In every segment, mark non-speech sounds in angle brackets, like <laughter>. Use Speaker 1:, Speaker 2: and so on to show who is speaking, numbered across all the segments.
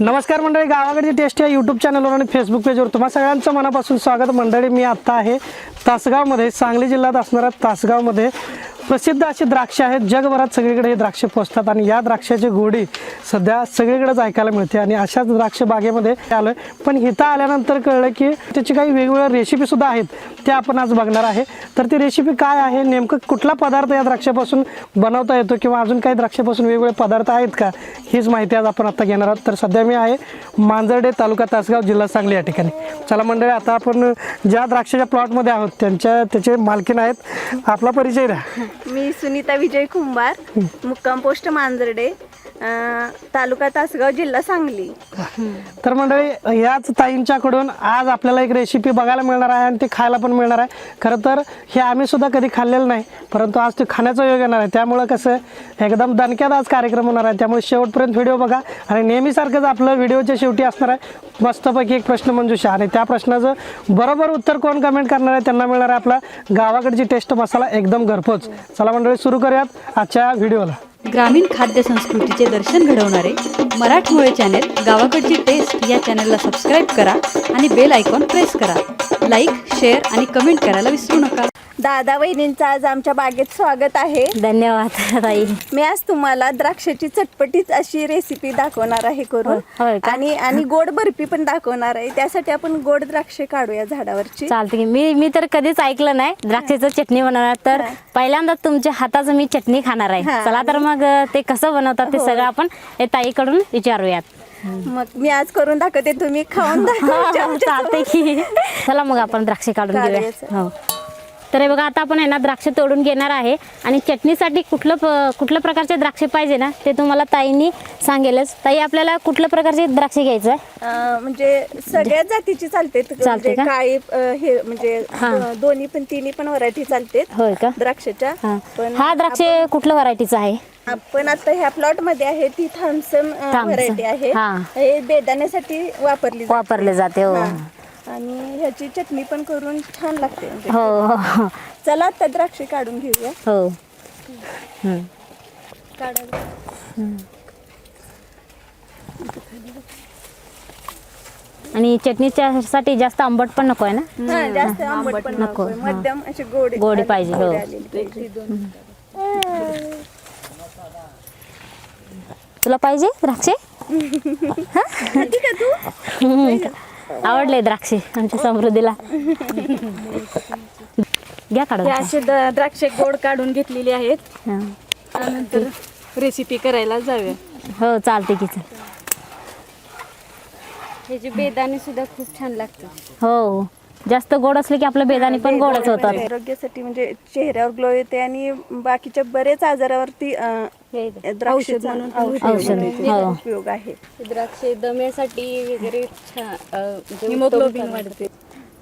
Speaker 1: नमस्कार मंडळी गावाकडची टेस्ट या यूट्यूब चॅनलवर आणि फेसबुक पेजवर तुम्हा सगळ्यांचं मनापासून स्वागत. मंडळी मी आत्ता आहे तासगावमध्ये सांगली जिल्ह्यात असणाऱ्या तासगावमध्ये प्रसिद्ध असे द्राक्ष आहेत. जगभरात सगळीकडे हे द्राक्ष पोचतात आणि या द्राक्षाची गोडी सध्या सगळीकडेच ऐकायला मिळते आणि अशाच द्राक्ष बागेमध्ये आलं पण इथं आल्यानंतर कळलं की त्याची काही वेगवेगळ्या रेसिपीसुद्धा आहेत. त्या आपण आज बघणार आहे. तर ती रेसिपी काय आहे? नेमकं कुठला पदार्थ या द्राक्षापासून बनवता येतो किंवा अजून काही द्राक्षापासून वेगवेगळे पदार्थ आहेत का? हीच माहिती आज आपण आता घेणार आहोत. तर सध्या मी आहे मांजर्डे तालुका तासगाव जिल्हा सांगली या ठिकाणी. चला मंडळी आता आपण ज्या द्राक्षाच्या प्लॉटमध्ये आहोत त्यांच्या त्याचे मालकीन आहेत. आपला परिचय द्या.
Speaker 2: मी सुनीता विजय कुंभार मुक्काम पोस्ट मांजर्डे. अं, तालुका तासगाव जिल्हा सांगली.
Speaker 1: तर मंडळी याच ताईंच्याकडून आज आपल्याला एक रेसिपी बघायला मिळणार आहे आणि ती खायला पण मिळणार आहे. खरं तर हे आम्ही सुद्धा कधी खाल्लेलं नाही परंतु आज ते खाण्याचा योग येणार आहे. त्यामुळं कसं एकदम दणक्यात आज कार्यक्रम होणार आहे. त्यामुळे शेवटपर्यंत व्हिडिओ बघा आणि नेहमीसारखंच आपलं व्हिडिओच्या शेवटी असणार आहे. मस्तपैकी एक प्रश्न मंजुषा आणि त्या प्रश्नाचं बरोबर उत्तर कोण कमेंट करणार आहे त्यांना मिळणार आहे आपला गावाकडची टेस्ट मसाला एकदम घरपोच. चला मंडळी सुरू करूयात आजच्या व्हिडिओला.
Speaker 3: ग्रामीण खाद्य संस्कृतीचे दर्शन घडवणारे मराठमोळे चॅनेल गावाकडची टेस्ट या चॅनलला सबस्क्राईब करा आणि बेल आयकॉन प्रेस करा. लाईक शेअर आणि कमेंट करायला विसरू नका.
Speaker 2: दादा वहिनींचं आज आमच्या बागेत स्वागत आहे.
Speaker 4: धन्यवाद ताई.
Speaker 2: मी आज तुम्हाला द्राक्षाची चटपटीत अशी रेसिपी दाखवणार आहे करून.
Speaker 4: होय- का?
Speaker 2: आणि आणि गोड बर्फी पण दाखवणार आहे. त्यासाठी आपण गोड द्राक्षे काढूया झाडावरची.
Speaker 4: चालते की. मी मी तर कधीच ऐकलं नाही द्राक्षाचं चटणी बनवणार. तर पहिल्यांदा तुमच्या हाताचं मी चटणी खाणार आहे.
Speaker 2: हा.
Speaker 4: चला तर मग अं, ते कसं बनवतात ते सगळं आपण हे ताईकडून विचारूयात.
Speaker 2: मग मी आज करून दाखवते. तुम्ही खाऊन <laughs> दाखवा
Speaker 4: चालते की. चला मग आपण द्राक्षे काढून घेऊया. हो. तर हे बघा आता आपण आहे ना द्राक्ष तोडून घेणार आहे आणि चटणीसाठी कुठलं प- कुठल्या प्रकारचे द्राक्ष पाहिजे ना ते तुम्हाला ताईंनी सांगेलच ताई आपल्याला कुठल्या प्रकारचे द्राक्ष घ्यायचं आहे
Speaker 2: अं, म्हणजे सगळ्याच जातीची चालते
Speaker 4: चालते का?
Speaker 2: काळी अं, हे म्हणजे
Speaker 4: हा.
Speaker 2: दो- दोन्ही पण तिन्ही पण व्हरायटी चालते
Speaker 4: होय का
Speaker 2: द्राक्षाच्या
Speaker 4: हा
Speaker 2: पण
Speaker 4: हा द्राक्ष कुठल्या व्हरायटीचा आहे
Speaker 2: आपण आता ह्या प्लॉटमध्ये आहे ती थॉम्सन
Speaker 4: Thompson.
Speaker 2: व्हरायटी आहे
Speaker 4: हा.
Speaker 2: हे बेदाण्यासाठी वापरली जाते.
Speaker 4: वापरले जाते हो
Speaker 2: हा. आणि ह्याची चटणी पण करून छान लागते म्हणजे.
Speaker 4: हो. हो हो
Speaker 2: चला आता द्राक्षे काढून घेऊया.
Speaker 4: हो. हम्म. आणि चटणीच्या साठी जास्त आंबट पण नको आहे ना?
Speaker 2: हा, जास्त आंबट पण
Speaker 4: नको,
Speaker 2: नको.
Speaker 4: हा.
Speaker 2: मध्यम गोडी
Speaker 4: गोडी पाहिजे, हो.
Speaker 2: आलेली पाहिजे.
Speaker 4: तुला पाहिजे द्राक्षे? <laughs>
Speaker 2: खाती का तू.
Speaker 4: आवडले द्राक्षे आमच्या समृद्धीला. घ्या काढून
Speaker 5: हे असे द- द्राक्षे गोड काढून घेतलेली आहेत.
Speaker 4: हा.
Speaker 5: त्यानंतर रेसिपी करायला जाऊया.
Speaker 4: हो चालते की चल.
Speaker 5: ह्याची बेदाणे सुद्धा खूप छान लागतात.
Speaker 4: हो. जास्त गोड असले की आपलं बेदाणी पण गोडच होतात.
Speaker 2: आरोग्यासाठी म्हणजे चेहऱ्यावर ग्लो येते आणि बाकीच्या बरेच आजारावरती अं, द्राक्षाचा औषध
Speaker 4: औषध,
Speaker 2: म्हणून.
Speaker 4: हो.
Speaker 2: उपयोग आहे.
Speaker 5: द्राक्षे दम्यासाठी वगैरे हिमोग्लोबिन वाढते.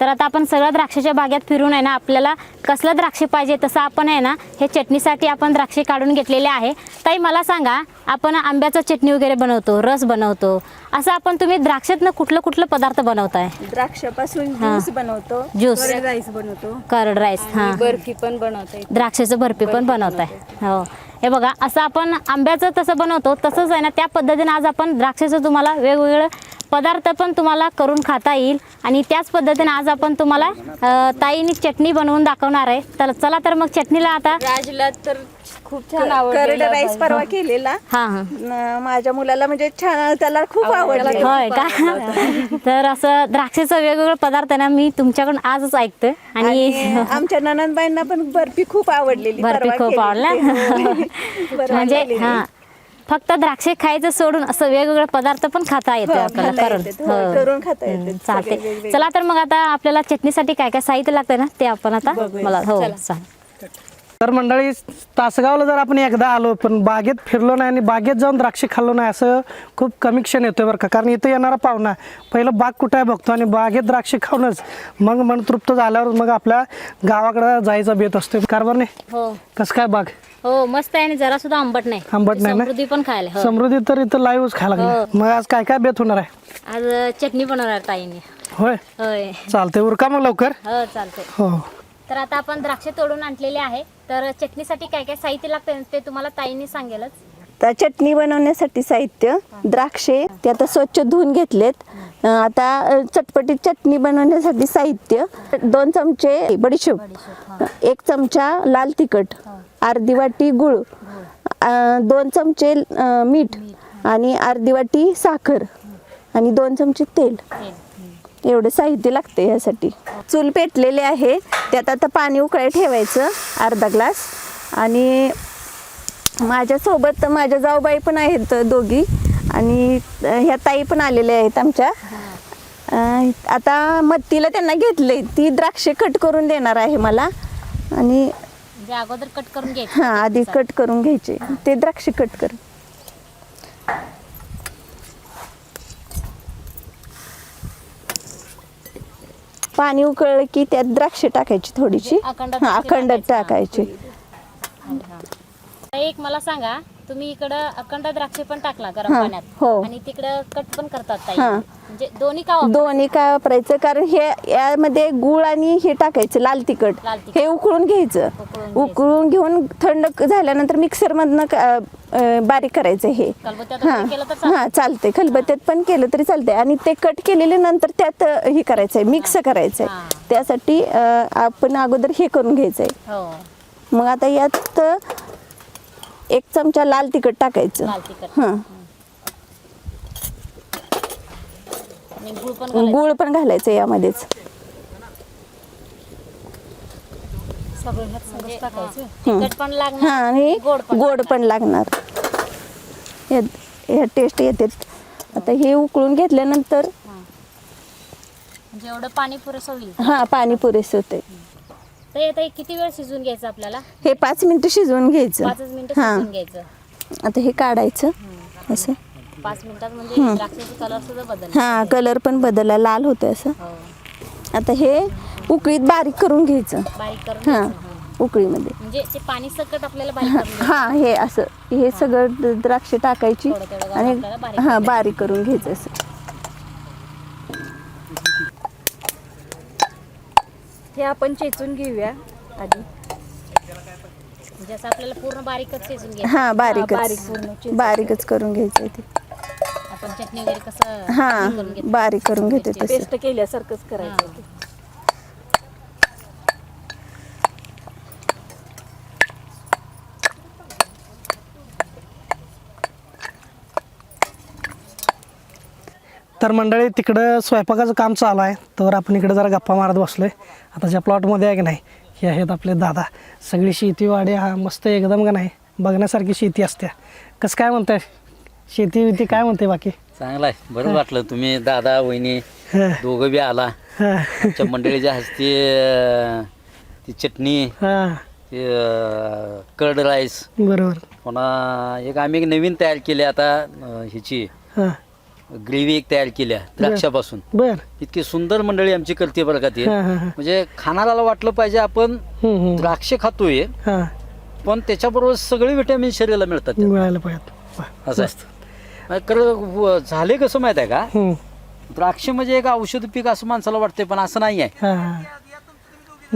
Speaker 4: तर आता आपण सगळ्या द्राक्षाच्या बागेत फिरून आहे ना आपल्याला कसलं द्राक्ष पाहिजे तसं आपण आहे ना हे चटणीसाठी आपण द्राक्षे काढून घेतलेले आहे. ताई मला सांगा आपण आंब्याचं चटणी वगैरे बनवतो रस बनवतो असं आपण तुम्ही द्राक्षातनं कुठलं कुठलं पदार्थ बनवताय?
Speaker 2: द्राक्षापासून
Speaker 4: हा.
Speaker 2: ज्यूस बनवतो
Speaker 4: ज्यूस.
Speaker 5: राईस बनवतो.
Speaker 4: करड राईस हां.
Speaker 5: बर्फी पण बनवता
Speaker 4: द्राक्षाचं बर्फी पण बनवताय. हो. हे बघा असं आपण आंब्याचं तसं बनवतो तसंच आहे ना त्या पद्धतीने आज आपण द्राक्षाचं तुम्हाला वेगवेगळं पदार्थ पण तुम्हाला करून खाता येईल. आणि त्याच पद्धतीने आज आपण तुम्हाला ताईनी चटणी बनवून दाखवणार आहे. तर चला तर मग चटणीला आता
Speaker 5: राजला तर खूप छान
Speaker 2: करड राईस परवा केलेला.
Speaker 4: हां हां.
Speaker 2: न- माझ्या मुलाला म्हणजे छान त्याला खूप आवडले
Speaker 4: होय का? तर असं द्राक्षाचं वेगवेगळे पदार्थ आहे ना मी तुमच्याकडून आजच ऐकतोय.
Speaker 2: आणि
Speaker 4: आणि
Speaker 2: आमच्या ननंदबाईंना पण बर्फी खूप आवडलेली
Speaker 4: बर्फी
Speaker 2: परवा
Speaker 4: खूप
Speaker 2: केलेली.
Speaker 4: आवडल्या <laughs>
Speaker 2: परवा
Speaker 4: म्हणजे
Speaker 2: केलेली.
Speaker 4: हा. फक्त द्राक्षे खायचं सोडून असं वेगवेगळे पदार्थ पण खाता येते
Speaker 2: हो,
Speaker 4: आपल्याला करून.
Speaker 2: हो, करून खाता सगळे
Speaker 4: चालते. चला तर मग आता आपल्याला चटणीसाठी काय काय साहित्य लागतंय ना ते आपण आता मला हो चालेल
Speaker 1: तर मंडळी तासगावला जर आपण एकदा आलो पण बागेत फिरलो नाही आणि बागेत जाऊन द्राक्षे खाल्लो नाही असं खूप कमी क्षण येतोय बरं का. कारण इथं येणारा पाहुणा पहिलं बाग कुठं आहे बघतो आणि बागेत द्राक्षे खाऊनच मग मन तृप्त झाल्यावर मग आपल्या गावाकडं जायचा बेत असतो कारभार नाही?
Speaker 4: हो.
Speaker 1: कसं काय बाग?
Speaker 4: हो मस्त आहे आणि जरा सुद्धा आंबट नाही.
Speaker 1: आंबट नाही?
Speaker 4: समृद्धी पण खायला हो.
Speaker 1: समृद्धी तर इथं लाईव्हच खायला लागली. मग आज काय काय बेत होणार आहे?
Speaker 4: आज चटणी बनवणार ताईने.
Speaker 1: होय?
Speaker 4: होय.
Speaker 1: चालतंय. उरका मग लवकर?
Speaker 4: हो चालतंय.
Speaker 1: हो.
Speaker 4: तर आता आपण द्राक्षे तोडून आणलेले आहे. तर चटणीसाठी काय काय साहित्य लागतं ते तुम्हाला ताईंनी सांगेलच.
Speaker 2: आता चटणी बनवण्यासाठी साहित्य द्राक्षे ते आता स्वच्छ धुवून घेतलेत. आता चटपटीत चटणी बनवण्यासाठी साहित्य दोन चमचे बडीशेप एक चमचा लाल तिखट अर्धी वाटी गुळ दोन चमचे मीठ आणि अर्धी वाटी साखर आणि दोन चमचे तेल. एवढं साहित्य लागते यासाठी. चूल पेटलेले आहे. त्यात आता पाणी उकळाय ठेवायचं अर्धा ग्लास. आणि माझ्यासोबत माझ्या जाऊबाई पण आहेत दोघी. आणि ह्या ताई पण आलेल्या आहेत आमच्या. आता मत्तीला त्यांना घेतले ती द्राक्षे कट करून देणार आहे मला. आणि
Speaker 4: म्हणजे अगोदर कट करून घ्यायचं
Speaker 2: हां आधी कट करून घ्यायचे. ते द्राक्षे कट कर. पाणी उकळलं की त्यात द्राक्षे टाकायची थोडीशी.
Speaker 4: अखंड द्राक्षे
Speaker 2: अखंड
Speaker 4: टाकायची.
Speaker 2: टाकायची.
Speaker 4: एक मला सांगा तुम्ही इकडं अखंड द्राक्षे पण टाकला गरम पाण्यात.
Speaker 2: हो.
Speaker 4: आणि तिकडं कट पण करतात ताई.
Speaker 2: हा.
Speaker 4: म्हणजे दोन्ही का वापर-
Speaker 2: दोन्ही काय वापरायचं? कारण हे यामध्ये गुळ आणि हे टाकायचं लाल तिखट.
Speaker 4: लाल तिखट.
Speaker 2: हे उकळून घ्यायचं.
Speaker 4: उकळून घ्यायचं.
Speaker 2: उकळून घेऊन थंड क- झाल्यानंतर मिक्सर मधनं बारीक करायचं हे.
Speaker 4: खलबत्त्यात
Speaker 2: हा.
Speaker 4: वगैरे केलं तर चालतं.
Speaker 2: हा चालतंय. खलबत्त्यात पण केलं तरी चालतंय. आणि ते कट केलेले नंतर त्यात अ, हे करायचंय मिक्स करायचंय.
Speaker 4: हा.
Speaker 2: त्यासाठी अ, आपण अगोदर हे करून घ्यायचंय.
Speaker 4: हो.
Speaker 2: मग आता यात एक चमचा लाल तिखट टाकायचं.
Speaker 4: लाल तिखट.
Speaker 2: हा.
Speaker 4: आणि गुळ पण घालायचं.
Speaker 2: गुळ पण घालायचं यामध्येच.
Speaker 4: म्हणजे, हा, तिखट पण लागणार
Speaker 2: हा आणि
Speaker 4: गोड पण
Speaker 2: गोड पण लागणार. हे ह्या टेस्ट येते. आता हे उकळून घेतल्यानंतर
Speaker 4: म्हणजे एवढं पाणी पुरेसं होईल.
Speaker 2: हा पाणी पुरेसे होते
Speaker 4: तर आता हे किती वेळ शिजवून घ्यायचं आपल्याला?
Speaker 2: हे पाच मिनिटं शिजवून घ्यायचं.
Speaker 4: पाचच मिनिटं
Speaker 2: हा.
Speaker 4: घ्यायचं.
Speaker 2: आता हे काढायचं. असं.
Speaker 4: पाच मिनिटात म्हणजे द्राक्षाचा कलर सुद्धा बदल
Speaker 2: हा कलर पण बदलला. लाल होतं असं.
Speaker 4: हो.
Speaker 2: आता हे उकळीत बारीक करून घ्यायचं.
Speaker 4: बारीक करून
Speaker 2: हा
Speaker 4: घ्यायचं. हा.
Speaker 2: उकळीमध्ये.
Speaker 4: म्हणजे ते पाणी सकट आपल्याला बारीक करून घ्यायचं.
Speaker 2: हा हे असं. हे सगळं द्राक्ष टाकायची
Speaker 4: थोडं थोडं घालून
Speaker 2: आणि
Speaker 4: आपल्याला बारीक
Speaker 2: हा बारीक करून घ्यायचं असं.
Speaker 5: हे आपण चेचून घेऊया आधी.
Speaker 4: म्हणजे असं आपल्याला पूर्ण बारीकच शिजून घ्यायचं.
Speaker 2: हा
Speaker 5: बारीक पूर्ण
Speaker 2: बारीकच. बारीकच करून घ्यायचं ते.
Speaker 4: आपण चटणी वगैरे कसं
Speaker 2: हा
Speaker 4: करून घेतो
Speaker 2: बारीक करून घेते तसं.
Speaker 5: पेस्ट केल्यासारखंच करायचं
Speaker 1: तर मंडळी तिकडं स्वयंपाकाचं काम चालू आहे. तर आपण इकडे जरा गप्पा मारत बसलोय. आता ज्या प्लॉटमध्ये आहे की नाही हे आहेत आपले दादा. सगळी शेतीवाडी हा मस्त एकदम का नाही बघण्यासारखी शेती असते कसं काय म्हणताय? शेती विती काय म्हणते बाकी?
Speaker 6: चांगला आहे. बरं वाटलं तुम्ही दादा वहिनी दोघं बी आला. आमच्या मंडळीच्या हस्ते ती चटणी
Speaker 1: हा,
Speaker 6: ते कर्ड राईस
Speaker 1: बरोबर.
Speaker 6: पुन्हा एक आम्ही एक नवीन तयार केली आता ह्याची.
Speaker 1: हां.
Speaker 6: ग्रेव्ही एक तयार केल्या द्राक्षापासून.
Speaker 1: बर.
Speaker 6: इतकी सुंदर मंडळी आमची करते बरं का ते.
Speaker 1: हां हां हां.
Speaker 6: म्हणजे खाणाऱ्याला वाटलं पाहिजे आपण
Speaker 1: हम्म, हम्म.
Speaker 6: द्राक्ष खातोय
Speaker 1: हां.
Speaker 6: पण त्याच्याबरोबर सगळे विटॅमिन शरीराला मिळतात त्यात.
Speaker 1: मिळायला पाहिजे वा,
Speaker 6: असं
Speaker 1: मस्त.
Speaker 6: आहे खरं व- झाले कसं माहीत आहे का?
Speaker 1: हम्म,
Speaker 6: द्राक्ष म्हणजे एक औषध पीक असं माणसाला वाटते पण असं नाही आहे.
Speaker 1: हां हां.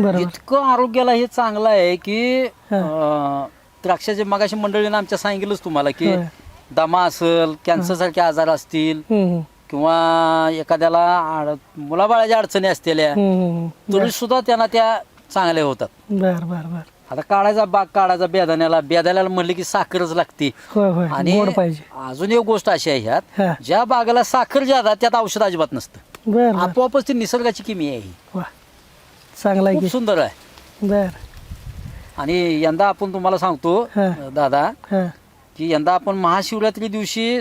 Speaker 1: बरोबर.
Speaker 6: इतकं आरोग्याला हे चांगलं आहे की अं, द्राक्षाचे मगाशी मंडळीनं आमच्या सांगितलंच तुम्हाला की
Speaker 1: होय.
Speaker 6: दमा असेल कॅन्सर सारखे आजार असतील
Speaker 1: हम्म,
Speaker 6: किंवा एखाद्याला आड- मुलाबाळाच्या अडचणी असलेल्या
Speaker 1: हम्म.
Speaker 6: तरी सुद्धा त्यांना त्या चांगल्या होतात.
Speaker 1: बर बर बर.
Speaker 6: आता काढायचा बाग काढायचा बेदाण्याला बेदाण्याला म्हणलं की साखरच लागते.
Speaker 1: होय होय.
Speaker 6: आणि
Speaker 1: गोड पाहिजे.
Speaker 6: अजून एक गोष्ट अशी आहे
Speaker 1: हा.
Speaker 6: ह्यात ज्या बागाला साखर ज्यादा त्यात औषध अजिबात नसतं.
Speaker 1: बर बर.
Speaker 6: आपोआपच ती निसर्गाची किमी आहे ही.
Speaker 1: वा. चांगला आहे
Speaker 6: खूप सुंदर आहे.
Speaker 1: बर.
Speaker 6: आणि यंदा आपण तुम्हाला सांगतो
Speaker 1: हा.
Speaker 6: दादा
Speaker 1: हां.
Speaker 6: की यंदा आपण महाशिवरात्री दिवशी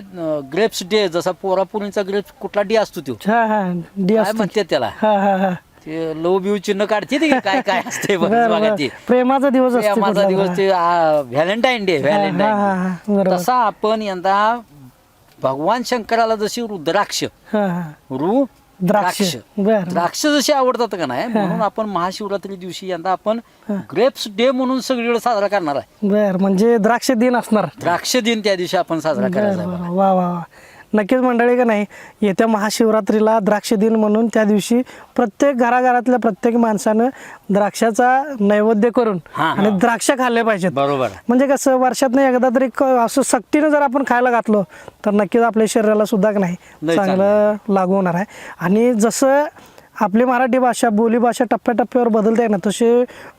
Speaker 6: ग्रेप्स डे जसा पोरापुरींचा ग्रेप्स कुठला डे असतो तो?
Speaker 1: हा हा डी
Speaker 6: काय
Speaker 1: असतो.
Speaker 6: म्हणते त्याला?
Speaker 1: हा हा हा.
Speaker 6: ते लो बिव चिन्ह काढते ते काय काय असते
Speaker 1: बर
Speaker 6: बघा
Speaker 1: बर.
Speaker 6: ते.
Speaker 1: प्रेमाचा दिवस असतो
Speaker 6: प्रेमाचा
Speaker 1: कुठला
Speaker 6: दिवस. ते व्हॅलेंटाईन डे
Speaker 1: हा, हा, हा, हा,
Speaker 6: व्हॅलेंटाईन
Speaker 1: बरोबर.
Speaker 6: तसा आपण यंदा भगवान शंकराला जशी रुद्राक्ष
Speaker 1: हा हा.
Speaker 6: रु
Speaker 1: द्राक्ष. बर.
Speaker 6: द्राक्ष जशी आवडतात का नाही म्हणून आपण महाशिवरात्री दिवशी यंदा आपण ग्रेप्स डे म्हणून सगळीकडे साजरा करणार आहे.
Speaker 1: बर म्हणजे द्राक्ष दिन असणार.
Speaker 6: द्राक्ष दिन त्या दिवशी आपण साजरा करायचा.
Speaker 1: वा वा वा. नक्कीच मंडळी का नाही येत्या महाशिवरात्रीला द्राक्ष दिन म्हणून त्या दिवशी प्रत्येक घराघरातल्या प्रत्येक माणसानं द्राक्षाचा नैवेद्य करून. आणि द्राक्ष खाल्ले पाहिजेत.
Speaker 6: बरोबर.
Speaker 1: म्हणजे कसं वर्षातनं एकदा तरी क- असं सक्तीनं जर आपण खायला घातलो तर नक्कीच आपल्या शरीराला सुद्धा का नाही चांगलं लागू होणार आहे. आणि जसं आपली मराठी भाषा बोलीभाषा टप्प्याटप्प्यावर बदलते आहे ना तसे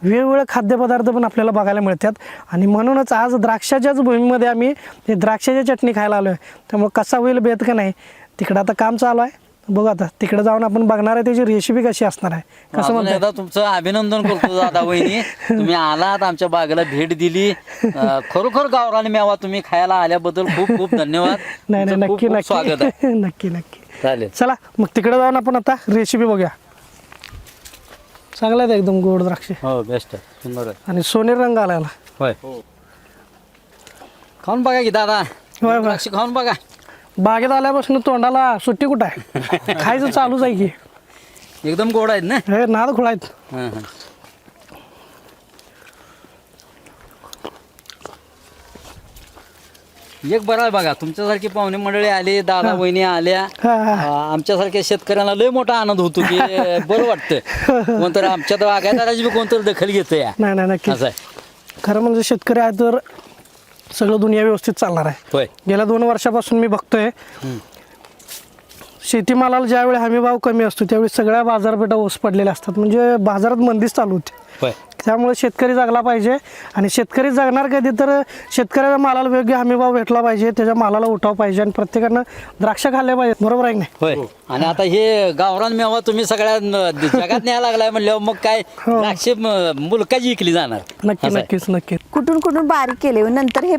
Speaker 1: वेगवेगळे खाद्यपदार्थ पण आपल्याला बघायला मिळतात. आणि म्हणूनच आज द्राक्षाच्याच भूमीमध्ये आम्ही ते द्राक्षाची चटणी खायला आलो आहे त्यामुळे कसा होईल बेत का नाही तिकडं आता काम चालू आहे. बघू आता तिकडे जाऊन आपण बघणार आहे त्याची रेसिपी कशी असणार आहे. कसं
Speaker 6: एकदा तुमचं अभिनंदन करतो दादा वहिनी. तुम्ही आलात आमच्या बागेला भेट दिली. खरोखर गावरान मेवा तुम्ही खायला आल्याबद्दल खूप खूप धन्यवाद. <laughs>
Speaker 1: नाही नाही नक्की
Speaker 6: खूप स्वागत आहे. <laughs>
Speaker 1: नक्की नक्की नक्की.
Speaker 6: चालेल.
Speaker 1: चला मग तिकडे जाऊन आपण आता रेसिपी बघूया. चांगला आहे एकदम गोड द्राक्ष.
Speaker 6: हो बेस्ट आहे. सुंदर आहे.
Speaker 1: आणि सोनेरी रंग आला याला.
Speaker 6: होय. खाऊन बघा की दादा.
Speaker 1: होय.
Speaker 6: द्राक्ष खाऊन बघा.
Speaker 1: बागेत आल्यापासून तोंडाला सुट्टी कुठं आहे? <laughs> खायचं चालूच आहे की.
Speaker 6: एकदम गोड आहेत ना?
Speaker 1: हे नाद खुळायत.
Speaker 6: हं, हं. एक बरं आहे बघा तुमच्यासारखी पाहुणे मंडळी आली दादा वहिनी आल्या. अं, आमच्यासारख्या शेतकऱ्यांना लय मोठा आनंद होतो की बरं वाटतं कोणतरी आमच्या तर आगायदाराची बी कोणतरी दखल घेतं या
Speaker 1: नाही नाही नक्की
Speaker 6: असं आहे.
Speaker 1: खरं म्हणजे शेतकरी आहे तर सगळं दुनिया व्यवस्थित चालणार आहे.
Speaker 6: होय.
Speaker 1: गेल्या दोन वर्षापासून मी बघतोय. शेतीमालाला ज्यावेळी हमी भाव कमी असतो त्यावेळी सगळ्या बाजारपेठा ओस पडलेल्या असतात. म्हणजे बाजारात मंदीच चालू होते. त्यामुळे शेतकरी जगला पाहिजे. आणि शेतकरी जगणार कधी तर शेतकऱ्याच्या मालाला योग्य हमी भाव भेटला पाहिजे त्याच्या मालाला उठाव पाहिजे आणि प्रत्येकानं द्राक्ष खाल्ले पाहिजे. बरोबर आहे नाही?
Speaker 6: होय. आणि आता हे गावरान मेवा तुम्ही सगळ्या जगात न्यायला लागलाय म्हणल्यावर मग काय
Speaker 1: हो.
Speaker 6: द्राक्षे म- मुलकाची इकली जाणार.
Speaker 1: नक्की. नक्कीच नक्कीच.
Speaker 2: कुठून कुठून बारीक केले नंतर हे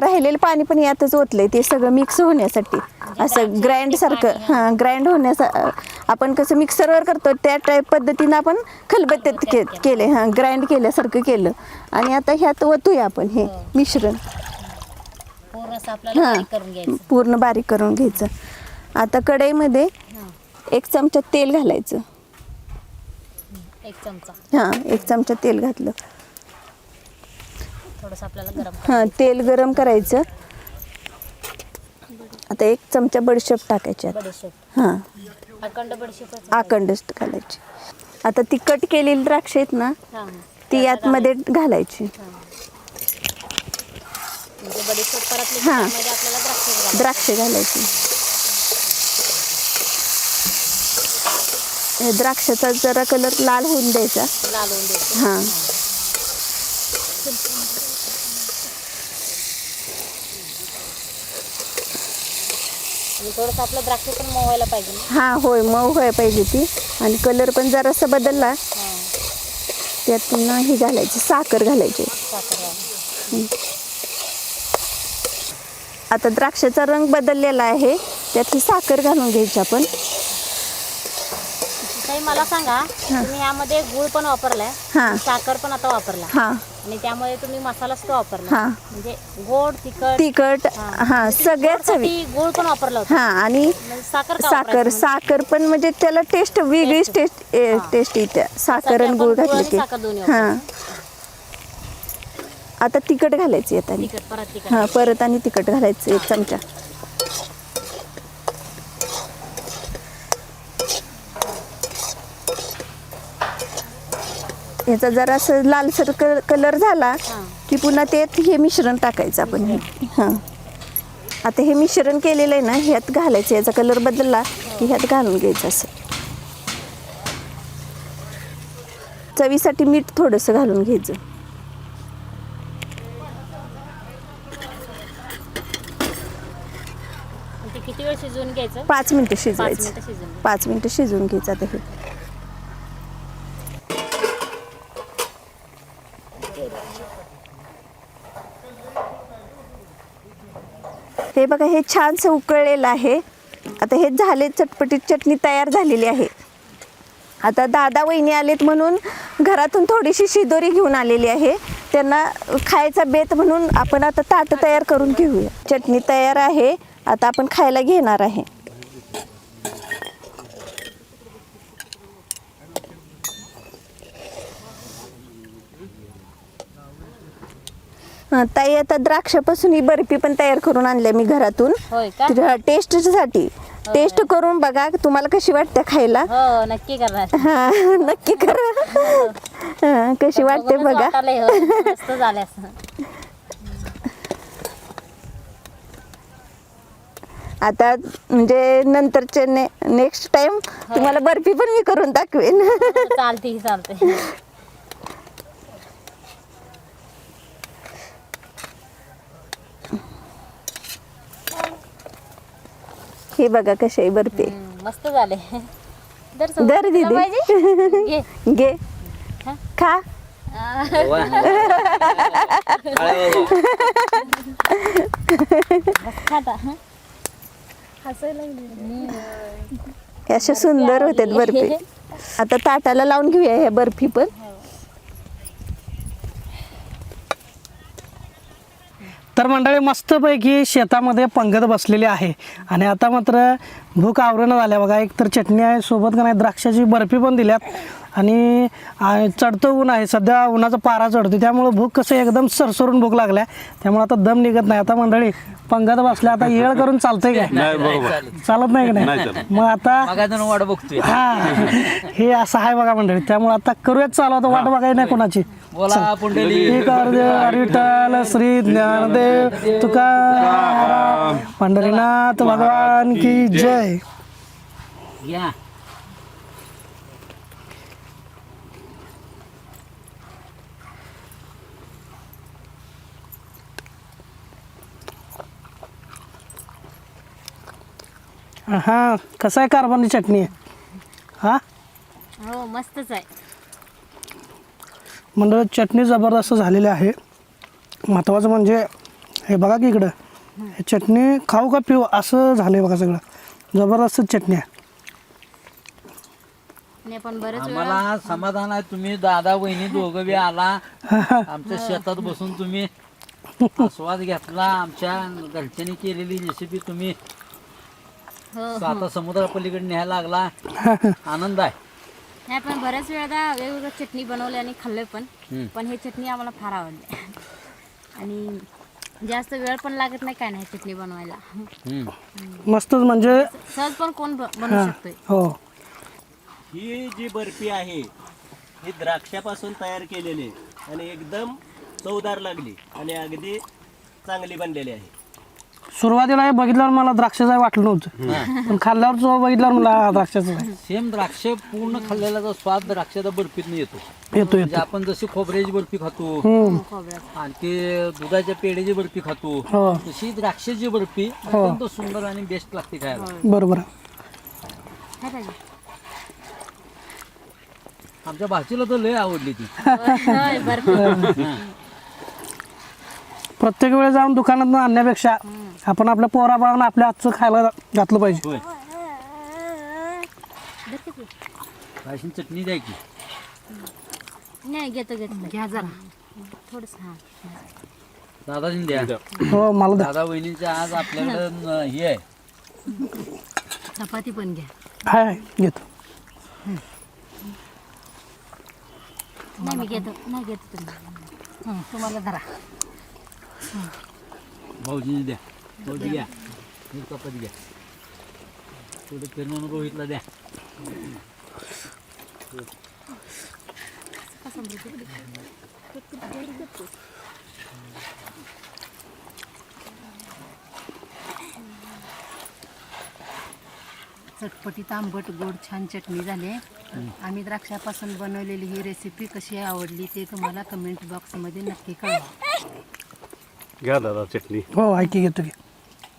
Speaker 2: राहिलेलं पाणी पण यातच ओतलंय ते सगळं मिक्स होण्यासाठी. असं ग्राइंड सारखं हां ग्राइंड होण्यासा आपण कसं मिक्सरवर करतो त्या टाईप पद्धतीनं आपण खलबत्त्यात के केले हां ग्राइंड केल्यासारखं केलं. आणि आता ह्यात ओतूया आपण हे मिश्रण.
Speaker 4: आपल्याला
Speaker 2: हां
Speaker 4: करून घ्यायचं.
Speaker 2: पूर्ण बारीक करून घ्यायचं. आता कढईमध्ये एक चमचा तेल घालायचं.
Speaker 4: एक चमचा.
Speaker 2: हां एक चमचा तेल घातलं.
Speaker 4: थोडस आपल्याला गरम
Speaker 2: हां तेल गरम करायचं. आता एक चमचा बडीशेप टाकायची आता.
Speaker 4: बडीशेप.
Speaker 2: हां.
Speaker 4: अखंड बडीशेप
Speaker 2: आकंडच घालायची. आता ती कट केलेली द्राक्ष आहेत ना ती यातमध्ये घालायची.
Speaker 4: म्हणजे
Speaker 2: हां.
Speaker 4: आपल्याला द्राक्ष
Speaker 2: घालायची. द्राक्षाचा जरा कलर लाल होऊन द्यायचं. हां.
Speaker 4: थोडंसं आपलं द्राक्ष पण मोवायला पाहिजे ना.
Speaker 2: हां होय मऊ व्हायला पाहिजे ती. आणि कलर पण जरासा बदलला त्यात पुन्हा हे घालायची साखर घालायची.
Speaker 4: साखर
Speaker 2: आता द्राक्षाचा रंग बदललेला आहे. त्यात ही साखर घालून घ्यायची आपण.
Speaker 4: ताई मला सांगा तुम्ही यामध्ये गुळ पण वापरलाय
Speaker 2: हां.
Speaker 4: साखर पण आता वापरला.
Speaker 2: हां.
Speaker 4: आणि त्यामुळे तुम्ही मसालाच तो वापरला.
Speaker 2: हां.
Speaker 4: म्हणजे गोड तिखट
Speaker 2: तिखट हां. सगळ्यात चवी.
Speaker 4: साठी गुळ पण वापरला होता.
Speaker 2: हां आणि
Speaker 4: म्हणजे साखर का
Speaker 2: साखर
Speaker 4: वापरायची
Speaker 2: साखर पण म्हणजे त्याला टेस्ट वेगळीच टेस्ट टेस्ट येते. साखर आणि गुळ
Speaker 4: गुळ
Speaker 2: घातले
Speaker 4: आणि साखर दोन्ही
Speaker 2: हां. आता तिखट घालायचं येताना
Speaker 4: तिखट परत तिखट.
Speaker 2: हां परत आणि तिखट घालायचं एक चमचा. याचा जरासं लालसर कलर झाला की पुन्हा ते हे मिश्रण टाकायचं आपण. हां. आता हे मिश्रण केलेलं आहे ना ह्यात घालायचं याचा कलर बदलला की ह्यात घालून घ्यायचं असं. चवीसाठी मीठ थोडंसं घालून घ्यायचं.
Speaker 4: ते किती वेळ शिजवून घ्यायचं?
Speaker 2: पाच मिनटं
Speaker 4: पाच
Speaker 2: शिजवायचं
Speaker 4: मिनिटं शिजवून
Speaker 2: पाच मिनटं शिजवून घ्यायचं आता हे. हे बघा हे छानसं उकळलेलं आहे. आता हे झाले चटपटीत चटणी तयार झालेली आहे. आता दादा वहिनी आलेत म्हणून घरातून थोडीशी शिदोरी घेऊन आलेली आहे. त्यांना खायचा बेत म्हणून आपण आता ताट तयार करून घेऊया. चटणी तयार आहे आता आपण खायला घेणार आहे. ताई आता द्राक्षापासून ही बर्फी पण तयार करून आणल्या मी घरातून.
Speaker 4: होय का?
Speaker 2: टेस्टसाठी. टेस्ट करून बघा तुम्हाला कशी वाटते खायला?
Speaker 4: हो नक्की करणार
Speaker 2: हा नक्की करा. हा, कशी वाटते
Speaker 4: बघूनच
Speaker 2: बघा.
Speaker 4: वाटायलंय, हो. मस्त झाले असं.
Speaker 2: आता म्हणजे नंतरचे नेक्स्ट टाइम तुम्हाला बर्फी पण मी करून दाखवेन.
Speaker 4: चालते ही चालते
Speaker 2: हे बघा कशी आहे बर्फी
Speaker 4: हम्म, मस्त झाले. दर सोबत
Speaker 2: दर
Speaker 4: तुला
Speaker 2: दीदी.
Speaker 4: घे.
Speaker 2: घे. खा.
Speaker 6: वा. <laughs> <laughs>
Speaker 4: खाता.
Speaker 2: हे. अशा सुंदर होतात बर्फी. आता ताटाला लावून घेऊया ह्या बर्फी पण.
Speaker 1: तर मंडळी मस्तपैकी शेतामध्ये पंगत बसलेली आहे. आणि आता मात्र भूक आवरणं झाल्या बघा. एक तर चटणी आहे सोबत का नाही द्राक्षाची बर्फी पण दिल्यात. आणि चढतं ऊन आहे. सध्या उन्हाचा पारा चढतो त्यामुळं भूक कसं एकदम सरसरून भूक लागल्या. त्यामुळे आता दम निघत नाही. आता मंडळी पंगत बसल्या आता येळ करून चालतंय काय चालत नाही की
Speaker 7: नाही.
Speaker 1: मग आता
Speaker 6: वाट बघतोय.
Speaker 1: हा हे असं आहे बघा मंडळी. त्यामुळे आता करूयाच चालू. आता वाट बघाय नाही कोणाची. विठ्ठल श्री ज्ञानदेव तुकाराम. पंढरीनाथ भगवान की जय. हा कसं आहे कार्बनची चटणी? आहे हा?
Speaker 4: हो मस्तच आहे.
Speaker 1: मंडळ चटणी जबरदस्त झालेली आहे. महत्त्वाचं म्हणजे हे बघा की इकडं. हे चटणी खाऊ का पिऊ असं झालंय बघा सगळं. जबरदस्त चटणी आहे.
Speaker 4: बरेच वेळा
Speaker 6: आम्हाला समाधान आहे. तुम्ही दादा वहिनी दोघं बी आला. आमच्या शेतात बसून तुम्ही आस्वाद घेतला. आमच्या घरच्यांनी केलेली रेसिपी तुम्ही
Speaker 4: हो
Speaker 6: साता समुद्रा पलीकडे न्यायला लागला. <laughs> आनंद आहे.
Speaker 4: नाही पण बऱ्याच वेळा वेगवेगळ्या चटणी बनवले आणि खाल्ले पण. पण हे चटणी आम्हाला फार आवडली. आणि जास्त वेळ पण लागत नाही काय नाही चटणी बनवायला.
Speaker 1: मस्तच म्हणजे
Speaker 4: सहज पण कोण बनवू शकतोय.
Speaker 1: हो.
Speaker 8: ही जी बर्फी आहे ही द्राक्षापासून तयार केलेली आहे. आणि एकदम चवदार लागली आणि अगदी चांगली बनलेली आहे.
Speaker 1: सुरुवातीला हे बघितल्यावर मला द्राक्षाचं वाटलं नव्हतं. पण खाल्ल्यावर जो बघितल्यावर मला हा द्राक्षाचं आहे
Speaker 6: सेम द्राक्ष पूर्ण खाल्लेला स्वाद द्राक्षाचा बर्फीत येतो.
Speaker 1: येतो
Speaker 6: म्हणजे
Speaker 1: येतो.
Speaker 6: आपण जशी खोबऱ्याची बर्फी खातो
Speaker 1: हम्म.
Speaker 6: आणखी दुधाच्या पेढ्याची बर्फी खातो
Speaker 1: हो.
Speaker 6: तशी द्राक्षाची बर्फी अत्यंत सुंदर आणि बेस्ट लागते खायला.
Speaker 1: बरोबर. आहे.
Speaker 6: आमच्या भाचीला तर लय आवडली ती.
Speaker 4: होय.
Speaker 1: प्रत्येक वेळेस जाऊन दुकानात आणण्यापेक्षा आपण आपल्या पोरा बाळांना आपल्या हातचं खायला घातलं पाहिजे.
Speaker 6: होय. चटणी द्या की.
Speaker 4: नाही घेतो घेतो. घ्या जरा. थोडस हा.
Speaker 6: द्या.
Speaker 1: हो मला
Speaker 6: दादा वहिनीच्या आज आपल्याकडे न- हे आहे.
Speaker 4: चपाती पण घ्या.
Speaker 1: हाय हाय घेतो.
Speaker 4: नाही मी घेतो. नाही घेतो तुम्ही. तुम्हाला धरा.
Speaker 6: भाऊजीने द्या. भाऊजी घ्या. एक चपाती घ्या. थोडं फिरणं रोहितला द्या.
Speaker 9: चटपटीत आंबट गोड छान चटणी झाली. आम्ही द्राक्षापासून बनवलेली ही रेसिपी कशी आवडली ते तुम्हाला कमेंट बॉक्समध्ये नक्की कळवा.
Speaker 7: घ्या दादा चटणी
Speaker 1: हो ऐकी घेतो घे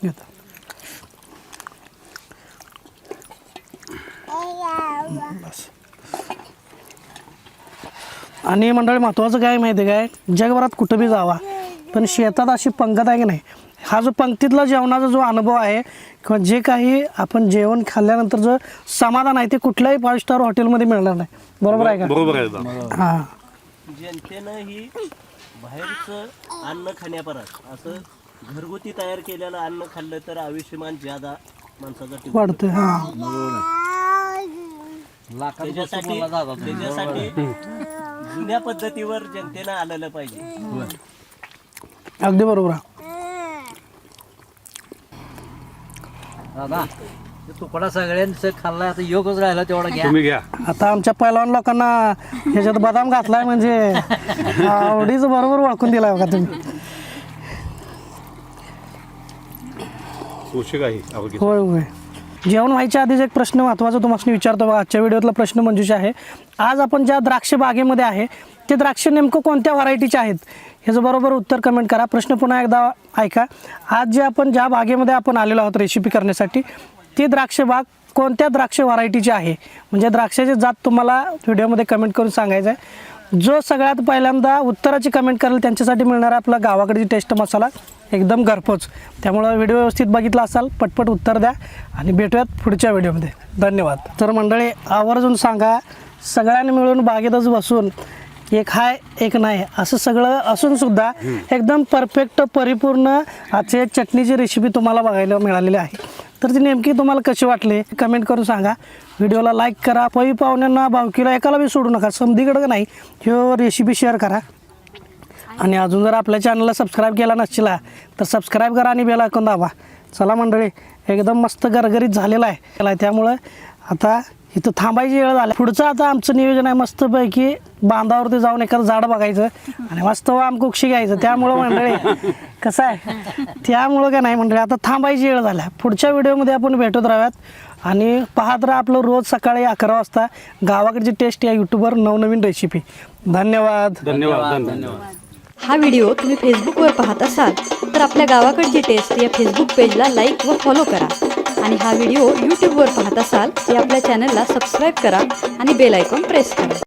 Speaker 1: घेतो बस आणि मंडळी महत्त्वाचं काय माहिती आहे काय? जगभरात कुठं बी जावा. पण शेतात अशी पंगत आहे की नाही? हा जो पंक्तीतला जेवणाचा जो अनुभव आहे किंवा जे काही आपण जेवण खाल्ल्यानंतर जो समाधान आहे ते कुठल्याही फाईव्ह स्टार हॉटेलमध्ये मिळणार नाही. बरोबर आहे का?
Speaker 7: बरोबर आहे
Speaker 1: हां
Speaker 8: जनतेनं ही. बाहेरचं अन्न खाण्यापरस असं घरगुती तयार केलेलं अन्न खाल्लं तर आयुष्यमान ज्यादा माणसाचं टिकून
Speaker 1: वाढतं हां
Speaker 8: त्याच्यासाठी. त्याच्यासाठी जुन्या पद्धतीवर जनतेनं आलेलं पाहिजे
Speaker 1: अगदी बरोबर आहे.
Speaker 6: दादा तुकडा सगळ्यांचं खाल्लाय आता योगच राहिला तेवढा घ्या.
Speaker 7: तुम्ही घ्या.
Speaker 1: आता आमच्या पहिलवान लोकांना ह्याच्यात बदाम घातलाय म्हणजे आवडीच बरोबर ओळखून दिलाय बघा तुम्ही.
Speaker 7: पोषक आहे आरोग्य
Speaker 1: होय होय. जेवण व्हायच्या आधीच एक प्रश्न महत्त्वाचा तुम्हाला विचारतो बघा आजच्या व्हिडिओतला प्रश्न मंजूष आहे. आज आपण ज्या द्राक्ष बागेमध्ये आहे ते द्राक्ष नेमकं कोणत्या व्हरायटीचे आहेत? ह्याचं बरोबर उत्तर कमेंट करा. प्रश्न पुन्हा एकदा ऐका. आज जे आपण ज्या बागेमध्ये आपण आलेलो आहोत रेसिपी करण्यासाठी ती द्राक्ष बाग कोणत्या द्राक्ष व्हरायटीची आहे? म्हणजे द्राक्षाची जात तुम्हाला व्हिडिओमध्ये कमेंट करून सांगायचं आहे जो सगळ्यात पहिल्यांदा उत्तराची कमेंट करेल त्यांच्यासाठी मिळणारा आपला गावाकडची टेस्ट मसाला. एकदम घरपोच. त्यामुळं व्हिडिओ व्यवस्थित बघितला असाल पटपट उत्तर द्या आणि भेटूयात पुढच्या व्हिडिओमध्ये. धन्यवाद. तर मंडळी आवर्जून सांगा सगळ्यांनी मिळून बागेतच बसून एक हाय एक नाही असं सगळं असून सुद्धा एकदम परफेक्ट परिपूर्ण आजचे चटणीची रेसिपी तुम्हाला बघायला मिळालेली आहे. तर ती नेमकी तुम्हाला कशी वाटली कमेंट करून सांगा. व्हिडिओला लाईक करा. पै पाहुण्यांना भावकीला एकाला बी सोडू नका. समधीकडं नाही. ह्यो रेसिपी शेअर करा. आणि अजून जर आपल्या चॅनलला सबस्क्राईब केला नसला तर सबस्क्राईब करा आणि बेल ऐकून दाबा. चला मंडळी एकदम मस्त गरगरीत झालेला आहे. त्यामुळं आता इथं थांबायची वेळ झाली. पुढचं आता आमचं नियोजन आहे मस्तपैकी बांधावरती जाऊन एखादं झाड बघायचं आणि मस्त आमकुक्षी घ्यायचं. त्यामुळं मंडळी कसं आहे? त्यामुळं काय नाही मंडळी आता थांबायची वेळ झाल्या पुढच्या व्हिडिओमध्ये आपण भेटत राहूयात. आणि पाहत राहा आपलं रोज सकाळी अकरा वाजता गावाकडची टेस्ट या यूट्यूबवर नवनवीन रेसिपी धन्यवाद.
Speaker 7: धन्यवाद धन्यवाद.
Speaker 3: हा व्हिडिओ तुम्ही फेसबुकवर पाहत असाल तर आपल्या गावाकडची टेस्ट या फेसबुक पेजला लाईक व फॉलो करा. आणि हा व्हिडिओ यूट्यूबवर पाहत असाल तर आपल्या चॅनलला सबस्क्राईब करा आणि बेल आयकॉन प्रेस करा.